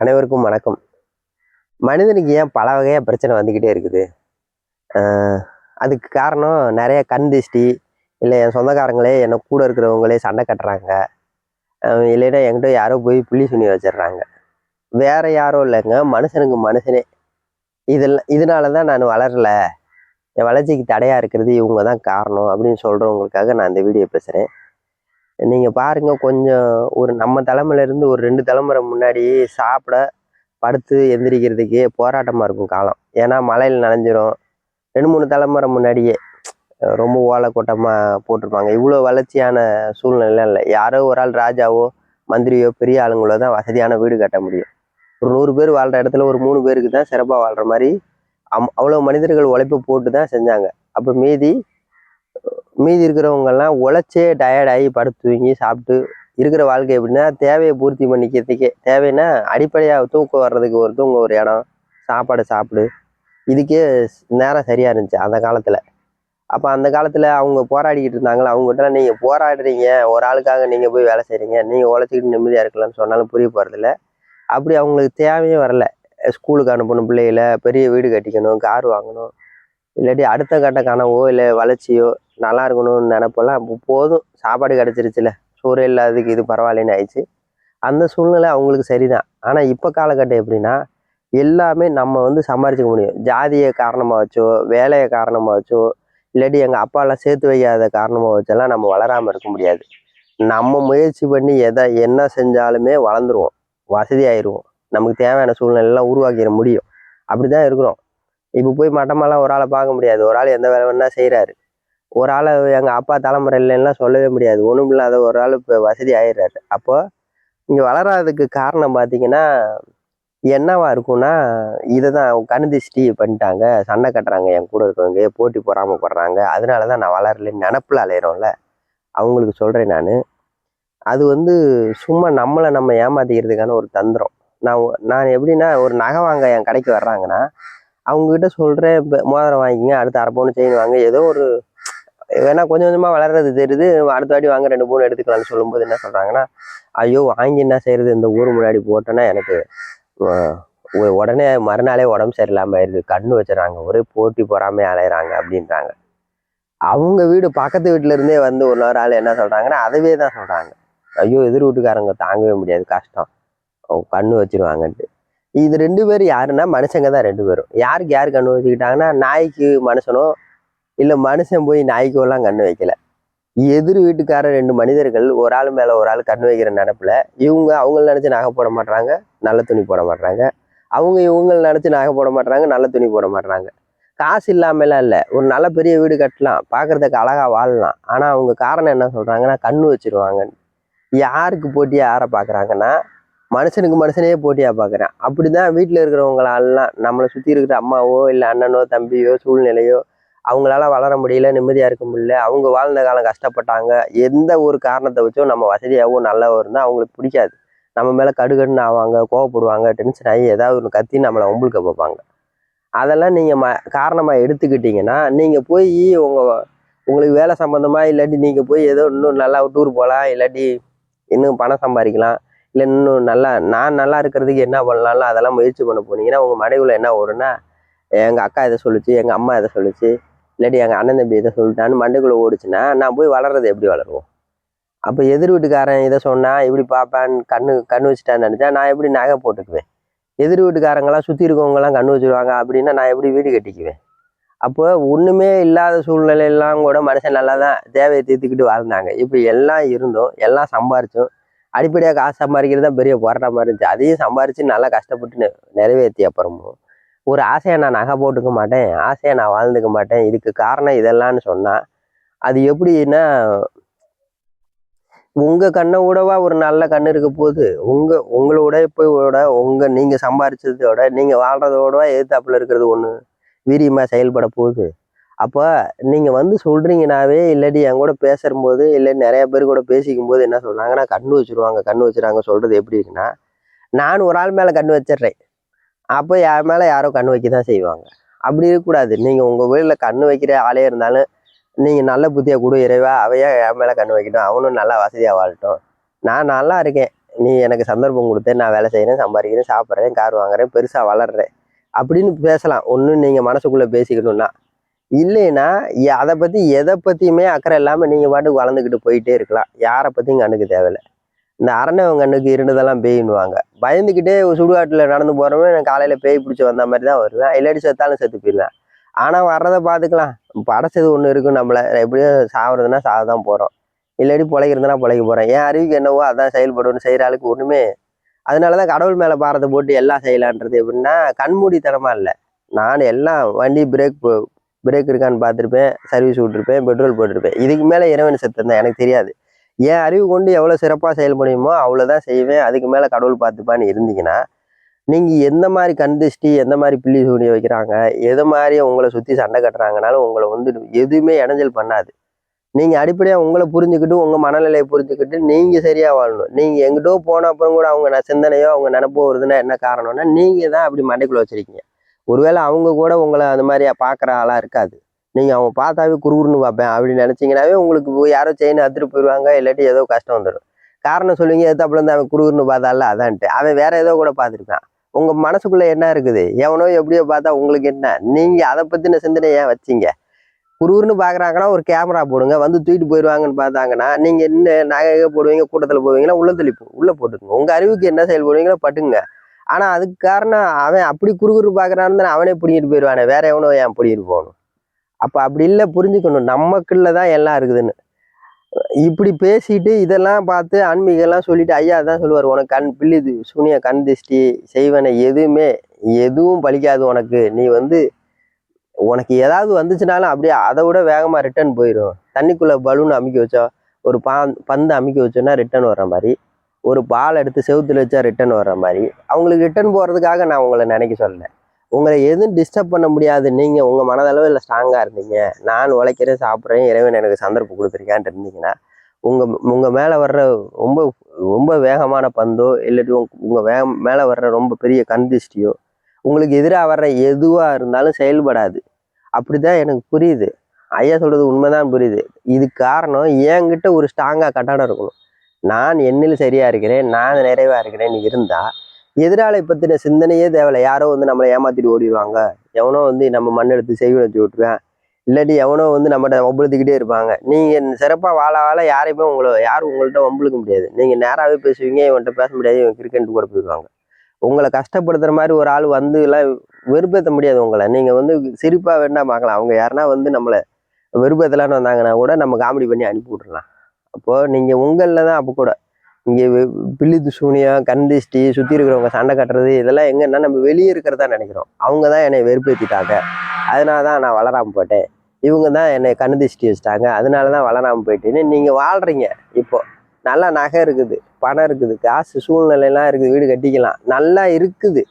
அனைவருக்கும் வணக்கம். மனிதனுக்கு ஏன் பல வகையாக பிரச்சனை வந்துக்கிட்டே இருக்குது? அதுக்கு காரணம் நிறைய கண் திஷ்டி இல்லை என் சொந்தக்காரங்களே என்னை கூட இருக்கிறவங்களே சண்டை கட்டுறாங்க. இல்லைன்னா என்கிட்ட யாரோ போய் புள்ளி சுனி வச்சிடுறாங்க. வேற யாரும் இல்லைங்க மனுஷனுக்கு மனுஷனே. இதெல்லாம் இதனால தான் நான் வளரல. என் வளர்ச்சிக்கு தடையாக இருக்கிறது இவங்க தான் காரணம் அப்படின்னு சொல்கிறவங்களுக்காக நான் இந்த வீடியோ பேசுகிறேன் நீங்கள் பாருங்க கொஞ்சம் ஒரு நம்ம தலைமுறையில இருந்து ஒரு ரெண்டு தலைமுறை முன்னாடி சாப்பிட படுத்து எந்திரிக்கிறதுக்கே போராட்டமாக இருக்கும் காலம். ஏன்னா மழையில் நனைஞ்சிரும். ரெண்டு மூணு தலைமுறை முன்னாடியே ரொம்ப ஓலை கூட்டமாக போட்டிருப்பாங்க. இவ்வளோ வளர்ச்சியான சூழ்நிலை இல்லை. யாரோ ஒரு ஆள் ராஜாவோ மந்திரியோ பெரிய ஆளுங்களோ தான் வசதியான வீடு கட்ட முடியும். ஒரு நூறு பேர் வாழ்கிற இடத்துல ஒரு மூணு பேருக்கு தான் சிறப்பாக வாழ்கிற மாதிரி அம் அவ்வளோ மனிதர்கள் உழைப்பு போட்டு தான் செஞ்சாங்க. அப்போ மீதி மீதி இருக்கிறவங்கெல்லாம் உழைச்சே டயர்டாகி படுத்து தூங்கி சாப்பிட்டு இருக்கிற வாழ்க்கை எப்படின்னா தேவையை பூர்த்தி பண்ணிக்கிறதுக்கே. தேவைன்னா அடிப்படையாக தூக்கம் வர்றதுக்கு ஒரு தூங்க ஒரு இடம் சாப்பாடு சாப்பிடு. இதுக்கே நேரம் சரியாக இருந்துச்சு அந்த காலத்தில். அப்போ அந்த காலத்தில் அவங்க போராடிக்கிட்டு இருந்தாங்களா? அவங்ககிட்ட நீங்கள் போராடுறீங்க. ஒரு ஆளுக்காக நீங்கள் போய் வேலை செய்கிறீங்க நீங்கள் உழைச்சிக்கிட்டு நிம்மதியாக இருக்கலாம்னு சொன்னாலும் புரிய போகிறதில்ல அப்படி அவங்களுக்கு தேவையே வரல. ஸ்கூலுக்கு அனுப்பணும் பிள்ளைகளை பெரிய வீடு கட்டிக்கணும் கார் வாங்கணும். இல்லாட்டி அடுத்த கட்ட கனவோ இல்லை வளர்ச்சியோ நல்லா இருக்கணும்னு நினப்பெல்லாம் போதும். சாப்பாடு கிடச்சிருச்சுல. சோறு இல்லாததுக்கு இது பரவாயில்லன்னு ஆயிடுச்சு. அந்த சூழ்நிலை அவங்களுக்கு சரிதான். ஆனால் இப்போ காலகட்டம் எப்படின்னா எல்லாமே நம்ம வந்து சம்பாரிச்சிக்க முடியும். ஜாதியை காரணமாக வச்சோ வேலையை காரணமாக வச்சோ இல்லாட்டி எங்கள் அப்பாலாம் சேர்த்து வைக்காத காரணமாக வச்செல்லாம் நம்ம வளராமல் இருக்க முடியாது. நம்ம முயற்சி பண்ணி எதை என்ன செஞ்சாலுமே வளர்ந்துருவோம். வசதி ஆயிடுவோம் நமக்கு தேவையான சூழ்நிலையெல்லாம் உருவாக்கிட முடியும். அப்படி தான் இருக்கிறோம். இப்போ போய் மட்டமெல்லாம் ஒரு ஆளை பார்க்க முடியாது. ஒரு ஆள் எந்த வேலை வேணால் செய்கிறாரு ஒரு ஆளை எங்கள் அப்பா தலைமுறை இல்லைன்னா சொல்லவே முடியாது. ஒன்றும் இல்லாத ஒரு ஆள் இப்போ வசதி ஆயிடுறாரு. அப்போது இங்கே வளராததுக்கு காரணம் பார்த்தீங்கன்னா என்னவா இருக்கும்னா இதை தான் கண் திஷ்டி பண்ணிட்டாங்க. சண்டை கட்டுறாங்க. என் கூட இருக்கவங்க போட்டி போகாமல் போடுறாங்க. அதனால தான் நான் வளரலைன்னு நினப்பில் அலையிறோம்ல. அவங்களுக்கு சொல்கிறேன் நான். அது வந்து சும்மா நம்மளை நம்ம ஏமாத்திக்கிறதுக்கான ஒரு தந்திரம். நான் நான் எப்படின்னா ஒரு நகை வாங்க என் கடைக்கு வர்றாங்கன்னா அவங்கக்கிட்ட சொல்கிறேன் இப்போ மோதிரம் வாங்கிக்கங்க அடுத்து அரை பவுன் செயின் வாங்க. ஏதோ ஒரு வேணா கொஞ்சம் கொஞ்சமாக வளர்றது தெரியுது. அடுத்த வாட்டி வாங்க ரெண்டு பவுன் எடுத்துக்கலாம்னு சொல்லும்போது என்ன சொல்கிறாங்கன்னா ஐயோ வாங்கி என்ன செய்கிறது இந்த ஊர் முன்னாடி போட்டோன்னா எனக்கு உடனே மறுநாளே உடம்பு சரியில்லாமல் ஆயிடுது கண்ணு வச்சுறாங்க. ஒரே போட்டி போகாமல் அலையிறாங்க அப்படின்றாங்க. அவங்க வீடு பக்கத்து வீட்டுல இருந்தே வந்து ஒரு நேரம் ஆள் என்ன சொல்கிறாங்கன்னா அதவே தான் சொல்கிறாங்க ஐயோ எதிர் வீட்டுக்காரங்க தாங்கவே முடியாது. கஷ்டம். கண்ணு வச்சிருவாங்கன்ட்டு. இது ரெண்டு பேரும் யாருன்னா மனுஷங்க தான் ரெண்டு பேரும். யாருக்கு யார் கண்ணு வச்சுக்கிட்டாங்கன்னா நாய்க்கு மனுஷனோ இல்லை மனுஷன் போய் நாய்க்கோலாம் கண்ணு வைக்கல. எதிர் வீட்டுக்கார ரெண்டு மனிதர்கள் ஒரு ஆள் மேலே ஒரு ஆள் கண்ணு வைக்கிற நினப்பில் இவங்க அவங்கள நினச்சி நகை போட மாட்றாங்க நல்ல துணி போட மாட்றாங்க. அவங்க இவங்கள நினச்சி நகை போட மாட்றாங்க நல்ல துணி போட மாட்றாங்க. காசு இல்லாமலாம் இல்லை. ஒரு நல்ல பெரிய வீடு கட்டலாம் பார்க்குறதுக்கு அழகா வாழலாம். ஆனால் அவங்க காரணம் என்ன சொல்கிறாங்கன்னா கண்ணு வச்சிருவாங்க யாருக்கு போட்டி யாரை பார்க்குறாங்கன்னா மனுஷனுக்கு மனுஷனே போட்டியாக பார்க்குறேன் அப்படி தான் வீட்டில் இருக்கிறவங்களாலாம் நம்மளை சுற்றி இருக்கிற அம்மாவோ இல்லை அண்ணனோ தம்பியோ சூழ்நிலையோ அவங்களால வளர முடியல நிம்மதியாக இருக்க முடியல. அவங்க வாழ்ந்த காலம் கஷ்டப்பட்டாங்க. எந்த ஒரு காரணத்தை வச்சோ நம்ம வசதியாகவும் நல்லவோ இருந்தால் அவங்களுக்கு பிடிக்காது. நம்ம மேலே கடுகடுன்னு ஆவாங்க கோவப்படுவாங்க டென்ஷன் ஆகி ஏதாவது ஒன்று கத்தி நம்மளை ஒம்புழுக்க பார்ப்பாங்க அதெல்லாம் நீங்கள் ம காரணமாக எடுத்துக்கிட்டீங்கன்னா நீங்கள் போய் உங்கள் உங்களுக்கு வேலை சம்மந்தமாக இல்லாட்டி நீங்கள் போய் ஏதோ இன்னும் நல்லா டூர் போகலாம் இல்லாட்டி இன்னும் பணம் சம்பாதிக்கலாம் இல்லை இன்னும் நல்லா நான் நல்லா இருக்கிறதுக்கு என்ன பண்ணலாம்ல அதெல்லாம் முயற்சி பண்ண போனீங்கன்னா உங்கள் மனைவியில் என்ன ஓடுனா எங்கள் அக்கா இதை சொல்லிச்சு எங்கள் அம்மா இதை சொல்லிச்சு இல்லாட்டி எங்கள் அண்ணன் தம்பி இதை சொல்லிட்டான்னு மண்டுக்குள்ளே ஓடிச்சுன்னா நான் போய் வளர்றது எப்படி வளருவோம்? அப்போ எதிர் வீட்டுக்காரன் இதை சொன்னால் இப்படி பார்ப்பேன் கண்ணு கண்ணு வச்சுட்டான்னு நினச்சா நான் எப்படி நகை போட்டுக்குவேன்? எதிர் வீட்டுக்காரங்களாம் சுற்றி இருக்கவங்கலாம் கண்ணு வச்சுருவாங்க அப்படின்னா நான் எப்படி வீடு கட்டிக்குவேன்? அப்போ ஒன்றுமே இல்லாத சூழ்நிலையெல்லாம் கூட மனுஷன் நல்லா தான் தேவையை தீர்த்துக்கிட்டு வாழ்ந்தாங்க. இப்போ எல்லாம் இருந்தும் எல்லாம் சம்பாரித்தோம் அடிப்படையாக காசு சம்பாதிக்கிறது தான் பெரிய போராட்டமாக இருந்துச்சு. அதையும் சம்பாரித்து நல்லா கஷ்டப்பட்டு நெ- நிறைவேற்றி அப்புறமும் ஒரு ஆசையை நான் நகை போட்டுக்க மாட்டேன் ஆசையை நான் வாழ்ந்துக்க மாட்டேன் இதுக்கு காரணம் இதெல்லாம்னு சொன்னால் அது எப்படின்னா உங்கள் கண்ணை விடவா ஒரு நல்ல கண் இருக்க போகுது. உங்கள் உங்களோட இப்போட உங்கள் நீங்கள் சம்பாரிச்சதோட நீங்கள் வாழ்றதோட எதிர்த்தாப்புல இருக்கிறது ஒன்று வீரியமாக செயல்பட போகுது. அப்போ நீங்கள் வந்து சொல்கிறீங்கனாவே இல்லாட்டி என் கூட பேசும்போது இல்லை நிறைய பேர் கூட பேசிக்கும் போது என்ன சொல்கிறாங்கன்னா கண்ணு வச்சிருவாங்க கண்ணு வச்சிருவாங்க சொல்கிறது எப்படி இருக்குன்னா நான் ஒரு ஆள் மேலே கண்ணு வச்சிடுறேன் அப்போ என் மேலே யாரோ கண்ணு வைக்க தான் செய்வாங்க. அப்படி இருக்கக்கூடாது. நீங்கள் உங்கள் வீட்டில் கண்ணு வைக்கிற ஆளே இருந்தாலும் நீங்கள் நல்ல புத்தியாக கொடு இறைவா அவையா என் மேலே கண்ணு வைக்கட்டும். அவனும் நல்லா வசதியாக வாழட்டும். நான் நல்லா இருக்கேன். நீ எனக்கு சந்தர்ப்பம் கொடுத்து நான் வேலை செய்கிறேன் சம்பாதிக்கிறேன் சாப்பிட்றேன் கார் வாங்குறேன் பெருசாக வளர்றேன். அப்படின்னு பேசலாம். ஒன்று நீங்கள் மனசுக்குள்ளே பேசிக்கணும்னா. இல்லைன்னா அதை பற்றி எதை பற்றியுமே அக்கறை இல்லாமல் நீங்கள் பாட்டுக்கு வளர்ந்துக்கிட்டு போயிட்டே இருக்கலாம். யாரை பற்றியும் கண்ணுக்கு தேவையில்லை. இந்த அரணவன் கண்ணுக்கு இருண்டதெல்லாம் பேயின்னுவாங்க. பயந்துக்கிட்டே சுடுகாட்டில் நடந்து போகிறவங்க நான் காலையில் பேய் பிடிச்சி வந்த மாதிரி தான் வருவேன். இல்லாட்டி செத்தாலும் செத்து போயிடுவேன். ஆனால் வர்றதை பார்த்துக்கலாம். படைச்சது ஒன்று இருக்கும் நம்மளை. எப்படியும் சாவறதுன்னா சாக தான் போகிறோம் இல்லாடி பிழைக்கிறதுனா பிழைக்க போகிறோம் என் அறிவுக்கு என்னவோ அதான் செயல்படும்னு செய்கிற ஆளுக்கு ஒன்றுமே அதனால தான் கடவுள் மேலே பாரத்தை போட்டு எல்லாம் செய்யலான்றது எப்படின்னா கண்மூடித்தனமாக இல்லை. நான் எல்லாம் வண்டி பிரேக் பிரேக் இருக்கான்னு பார்த்துருப்பேன் சர்வீஸ் விட்டுருப்பேன் பெட்ரோல் போட்டிருப்பேன். இதுக்கு மேலே இறைவன் சத்தம் தான் எனக்கு தெரியாது. என் அறிவு கொண்டு எவ்வளோ சிறப்பாக செயல்படுமோ அவ்வளோதான் செய்வேன். அதுக்கு மேலே கடவுள் பார்த்துப்பான்னு இருந்தீங்கன்னா நீங்கள் எந்த மாதிரி கண் எந்த மாதிரி பில்லி சூனி வைக்கிறாங்க எது மாதிரி உங்களை சுற்றி சண்டை கட்டுறாங்கனாலும் உங்களை வந்து எதுவுமே இடைஞ்சல் பண்ணாது. நீங்கள் அடிப்படையாக உங்களை புரிஞ்சுக்கிட்டு உங்கள் மனநிலையை புரிஞ்சுக்கிட்டு நீங்கள் சரியாக வாழணும். நீங்கள் எங்கிட்டோ போன அப்புறம் கூட அவங்க சிந்தனையோ அவங்க நினப்போ வருதுன்னா என்ன காரணம்னா நீங்கள் தான் அப்படி மண்டைக்குள்ளே வச்சிருக்கீங்க. ஒருவேளை அவங்க கூட உங்களை அந்த மாதிரி பார்க்குற ஆளாக இருக்காது. நீங்கள் அவங்க பார்த்தாவே குறுகுறுன்னு பார்ப்பேன் அப்படின்னு நினச்சிங்கனாவே உங்களுக்கு யாரோ செயின் அத்துட்டு போயிடுவாங்க இல்லாட்டி ஏதோ கஷ்டம் வந்துடும். காரணம் சொல்லுவீங்க எதாப்புல இருந்து அவன் குறுகுறுன்னு பார்த்தால அதான்ட்டு. அவன் வேற ஏதோ கூட பார்த்துருப்பான். உங்கள் மனசுக்குள்ளே என்ன இருக்குது? எவனோ எப்படியோ பார்த்தா உங்களுக்கு என்ன? நீங்கள் அதை பற்றின சிந்தனை ஏன் வச்சீங்க? குறுகுறுன்னு பார்க்குறாங்கன்னா ஒரு கேமரா போடுங்க வந்து தூக்கிட்டு போயிடுவாங்கன்னு பார்த்தாங்கன்னா நீங்கள் என்ன நகை போடுவீங்க கூட்டத்தில் போவீங்கன்னா உள்ள தெளிப்பு உள்ளே போட்டுக்கோங்க. உங்கள் அறிவுக்கு என்ன செயல்படுவீங்களோ பட்டுங்க. ஆனால் அதுக்கு காரணம் அவன் அப்படி குறுகுறு பார்க்குறான்னு அவனே பிடிங்கிட்டு போயிடுவானே. வேற எவனோ ஏன் பிடிங்கிட்டு போகணும்? அப்போ அப்படி இல்லை புரிஞ்சுக்கணும். நமக்குள்ள தான் எல்லாம் இருக்குதுன்னு. இப்படி பேசிட்டு இதெல்லாம் பார்த்து ஆன்மீகம்லாம் சொல்லிட்டு ஐயா தான் சொல்லுவார் உனக்கு கண் பிள்ளிது சூனிய கண் திஷ்டி செய்வனை எதுவுமே எதுவும் பலிக்காது உனக்கு. நீ வந்து உனக்கு ஏதாவது வந்துச்சுனாலும் அப்படியே அதை விட வேகமாக ரிட்டர்ன் போயிடும் தண்ணிக்குள்ளே பலூன் அமுக்கி வச்சோம் ஒரு பா பந்து அமுக்கி வச்சோன்னா ரிட்டர்ன் வர்ற மாதிரி. ஒரு பால் எடுத்து செவுத்துல வச்சா ரிட்டர்ன் வர்ற மாதிரி. அவங்களுக்கு ரிட்டர்ன் போகிறதுக்காக நான் உங்களை நினைக்க சொல்லலை. உங்களை எதுவும் டிஸ்டர்ப் பண்ண முடியாது. நீங்கள் உங்கள் மனதளவில் ஸ்ட்ராங்காக இருந்தீங்க. நான் உழைக்கிறேன் சாப்பிட்றேன் இறைவன் எனக்கு சந்தர்ப்பம் கொடுத்துருக்கான்ட்டு இருந்தீங்கன்னா உங்கள் உங்கள் மேலே வர்ற ரொம்ப ரொம்ப வேகமான பந்தோ இல்லாட்டி உங்கள் வேகம் மேலே வர்ற ரொம்ப பெரிய கண் உங்களுக்கு எதிராக வர்ற எதுவாக இருந்தாலும் செயல்படாது. அப்படி தான் எனக்கு புரியுது. ஐயா சொல்கிறது உண்மைதான் புரியுது. இது காரணம் என்கிட்ட ஒரு ஸ்ட்ராங்காக கட்டடம் இருக்கணும். நான் என்னில் சரியாக இருக்கிறேன் நான் நிறைவாக இருக்கிறேன்னு இருந்தால் எதிராளி பற்றின சிந்தனையே தேவையில்ல. யாரோ வந்து நம்மளை ஏமாற்றிட்டு ஓடிடுவாங்க. எவனோ வந்து நம்ம மண் எடுத்து செய்வனத்தி விட்டுருவேன். இல்லாட்டி எவனோ வந்து நம்மகிட்ட வம்புழுத்துக்கிட்டே இருப்பாங்க. நீங்கள் சிறப்பாக வாழ வாழ யாரையுமே உங்களை யாரும் உங்கள்கிட்ட வம்புழுக்க முடியாது. நீங்கள் நேராகவே பேசுவீங்க இவன்கிட்ட பேச முடியாது இவன் கிரிக்கெட் கூட போயிடுவாங்க. உங்களை கஷ்டப்படுத்துகிற மாதிரி ஒரு ஆள் வந்து எல்லாம் வெறுப்பேற்ற முடியாது உங்களை. நீங்கள் வந்து சிரிப்பாக வேணா பார்க்கலாம். அவங்க யாருன்னா வந்து நம்மளை வெறுப்பேற்றலான்னு வந்தாங்கன்னா கூட நம்ம காமெடி பண்ணி அனுப்பி விட்றலாம் அப்போது நீங்கள் உங்களில் தான் அப்போ கூட. இங்கே வெ- பில்லி சூனியம் கண் திஷ்டி சுற்றி இருக்கிறவங்க சண்டை கட்டுறது இதெல்லாம் எங்கன்னா நம்ம வெளியே இருக்கிறதா நினைக்கிறோம். அவங்க தான் என்னை வெறுப்பேற்றிட்டாங்க அதனால தான் நான் வளராமல் போயிட்டேன். இவங்க தான் என்னை கண் திஷ்டி வச்சுட்டாங்க. அதனால தான் வளராமல் போயிட்டேன்னு நீங்கள் வாழ்கிறீங்க இப்போது நல்லா நகை இருக்குது பணம் இருக்குது காசு சூழ்நிலையெல்லாம் இருக்குது வீடு கட்டிக்கலாம். நல்லா இருக்குது.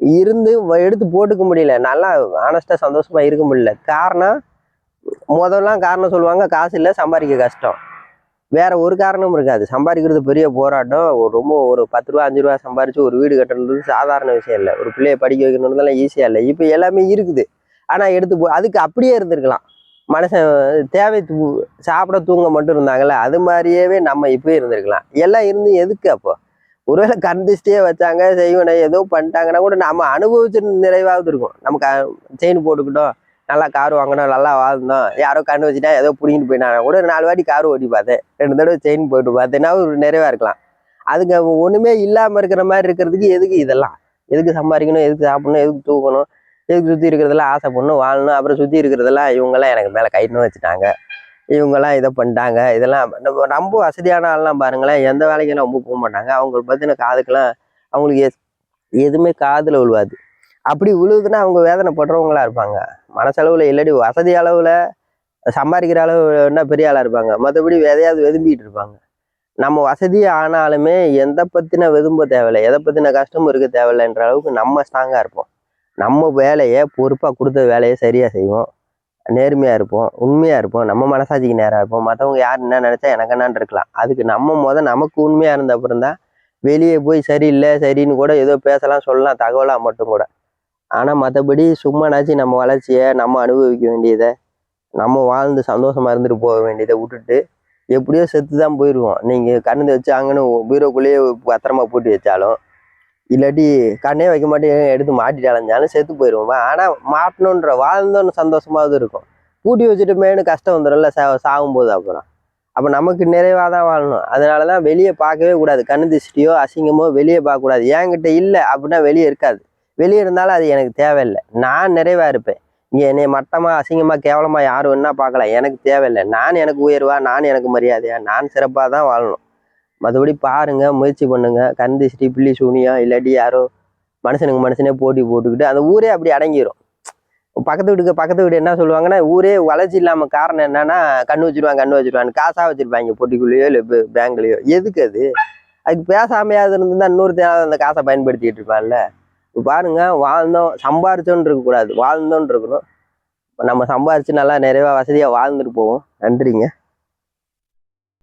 இருந்து வ- எடுத்து போட்டுக்க முடியல. நல்லா ஆனஸ்ட்டாக சந்தோஷமாக இருக்க முடியல. காரணம் முதல்லாம் காரணம் சொல்லுவாங்க காசு இல்லை சம்பாதிக்க கஷ்டம். வேற ஒரு காரணமும் இருக்காது. சம்பாதிக்கிறது பெரிய போராட்டம். ஒரு ரொம்ப ஒரு பத்து ரூபா அஞ்சு ரூபா சம்பாரிச்சு ஒரு வீடு கட்டுறது சாதாரண விஷயம் இல்லை. ஒரு பிள்ளைய படிக்க வைக்கணுன்றதெல்லாம் ஈஸியாக இல்லை. இப்போ எல்லாமே இருக்குது. ஆனா எடுத்து போ அதுக்கு அப்படியே இருந்திருக்கலாம். மனுஷன் தேவை சாப்பிட தூங்க மட்டும் இருந்தாங்கல்ல அது மாதிரியேவே நம்ம இப்போ இருந்திருக்கலாம். எல்லாம் இருந்து எதுக்கு அப்போ? ஒருவேளை கண் வச்சாங்க செய்வனை ஏதோ பண்ணிட்டாங்கன்னா கூட நம்ம அனுபவிச்சு நிறைவாவது இருக்கும். நம்ம செயின் போட்டுக்கிட்டோம். நல்லா கார் வாங்கினோம் நல்லா வாழ்ந்தோம் யாரோ கண்டு வச்சுட்டா ஏதோ பிடிங்கிட்டு போயிட்டாங்க கூட ஒரு நாலு வாட்டி கார் ஓட்டி பார்த்தேன். ரெண்டு தடவை செயின் போட்டு பார்த்தேன்னா ஒரு நிறைவாக இருக்கலாம். அதுக்கு ஒன்றுமே இல்லாமல் இருக்கிற மாதிரி இருக்கிறதுக்கு எதுக்கு இதெல்லாம்? எதுக்கு சம்பாதிக்கணும்? எதுக்கு சாப்பிடணும்? எதுக்கு தூக்கணும் எதுக்கு சுற்றி இருக்கிறதெல்லாம் ஆசைப்படணும்? வாழணும். அப்புறம் சுற்றி இருக்கிறதெல்லாம் இவங்கெல்லாம் எனக்கு மேலே கைட்டுன்னு வச்சுட்டாங்க. இவங்கெல்லாம் இதை பண்ணிட்டாங்க. இதெல்லாம் நம்ம ரொம்ப வசதியான ஆள்லாம் பாருங்களேன். எந்த வேலைக்கும் ரொம்ப போக மாட்டாங்க. அவங்கள பற்றின காதுக்கெல்லாம் அவங்களுக்கு எஸ்- எதுவுமே காதில் விழுவாது. அப்படி விழுவுதுன்னா அவங்க வேதனைப்படுறவங்களா இருப்பாங்க. மனசளவில் இல்லாட்டி வசதி அளவில் சம்பாதிக்கிற அளவுன்னா பெரிய ஆளாக இருப்பாங்க? மற்றபடி எதையாவது வெதும்பிட்டு இருப்பாங்க. நம்ம வசதி ஆனாலுமே எந்த பற்றின வெதும்ப தேவையில்லை எதை பற்றின கஷ்டமும் இருக்க தேவையில்லைன்ற அளவுக்கு நம்ம ஸ்ட்ராங்காக இருப்போம். நம்ம வேலையை பொறுப்பாக கொடுத்த வேலையை சரியாக செய்வோம். நேர்மையாக இருப்போம் உண்மையாக இருப்போம் நம்ம மனசாட்சிக்கு நேராக இருப்போம். மற்றவங்க யார் என்ன நினச்சா எனக்கு என்னான்னு இருக்கலாம். அதுக்கு நம்ம முத நமக்கு உண்மையாக இருந்த அப்புறம் தான் வெளியே போய் சரியில்லை சரின்னு கூட ஏதோ பேசலாம் சொல்லலாம் தகவலாக மட்டும் கூட. ஆனால் மற்றபடி சும்மானாச்சும் நம்ம வளர்ச்சியை நம்ம அனுபவிக்க வேண்டியதை நம்ம வாழ்ந்து சந்தோஷமாக இருந்துட்டு போக வேண்டியதை விட்டுட்டு எப்படியோ செத்து தான் போயிடுவோம் நீங்கள் கண்ணு வச்சாங்கன்னு பீரோக்குள்ளேயே பத்திரமா போட்டு வச்சாலும் இல்லாட்டி கண்ணே வைக்க மாட்டேன் எடுத்து மாட்டிட்டு அலைஞ்சாலும் செத்து போயிடுவோம் ஆனால் மாட்டணுன்ற வாழ்ந்தோன்னு சந்தோஷமாவது இருக்கும். பூட்டி வச்சுட்டுமேனு கஷ்டம் வந்துடும்ல சா சாகும்போது அப்புறம். அப்போ நமக்கு நிறைவாக தான் வாழணும். அதனால தான் வெளியே பார்க்கவே கூடாது. கண்ணு திஷ்டியோ அசிங்கமோ வெளியே பார்க்கக்கூடாது. என்கிட்ட இல்லை அப்படின்னா வெளியே இருக்காது. வெளியே இருந்தாலும் அது எனக்கு தேவையில்லை. நான் நிறைவாக இருப்பேன். இங்கே என்னை மட்டமாக அசிங்கமாக கேவலமாக யாரும் என்ன பார்க்கலாம் எனக்கு தேவையில்லை. நான் எனக்கு உயர்வா நான் எனக்கு மரியாதையா நான் சிறப்பாக தான் வாழணும். மற்றபடி பாருங்க முயற்சி பண்ணுங்க. கண் திஷ்டி பில்லி சூனியம் இல்லாட்டி யாரோ மனுஷனுக்கு மனுஷனே போட்டி போட்டுக்கிட்டு அந்த ஊரே அப்படி அடங்கிரும். பக்கத்து வீட்டுக்கு பக்கத்து வீடு என்ன சொல்லுவாங்கன்னா ஊரே வளர்ச்சி இல்லாமல் காரணம் என்னன்னா கண்ணு வச்சிருவாங்க கண்ணு வச்சிருவாங்க காசாக வச்சிருப்பாங்க பொட்டிக்குள்ளேயோ இல்லை பேங்க்லேயோ எதுக்கு அது? அதுக்கு பேசாமையாவது இருந்தால் தேவை அந்த காசை பயன்படுத்திக்கிட்டு இருப்பான்ல. இப்போ பாருங்க வாழ்ந்தோம் சம்பாரிச்சோன்னு இருக்கக்கூடாது வாழ்ந்தோன்னு இருக்கணும் நம்ம சம்பாரிச்சு நல்லா நிறைவாக வசதியாக வாழ்ந்துட்டு போவோம். நன்றிங்க.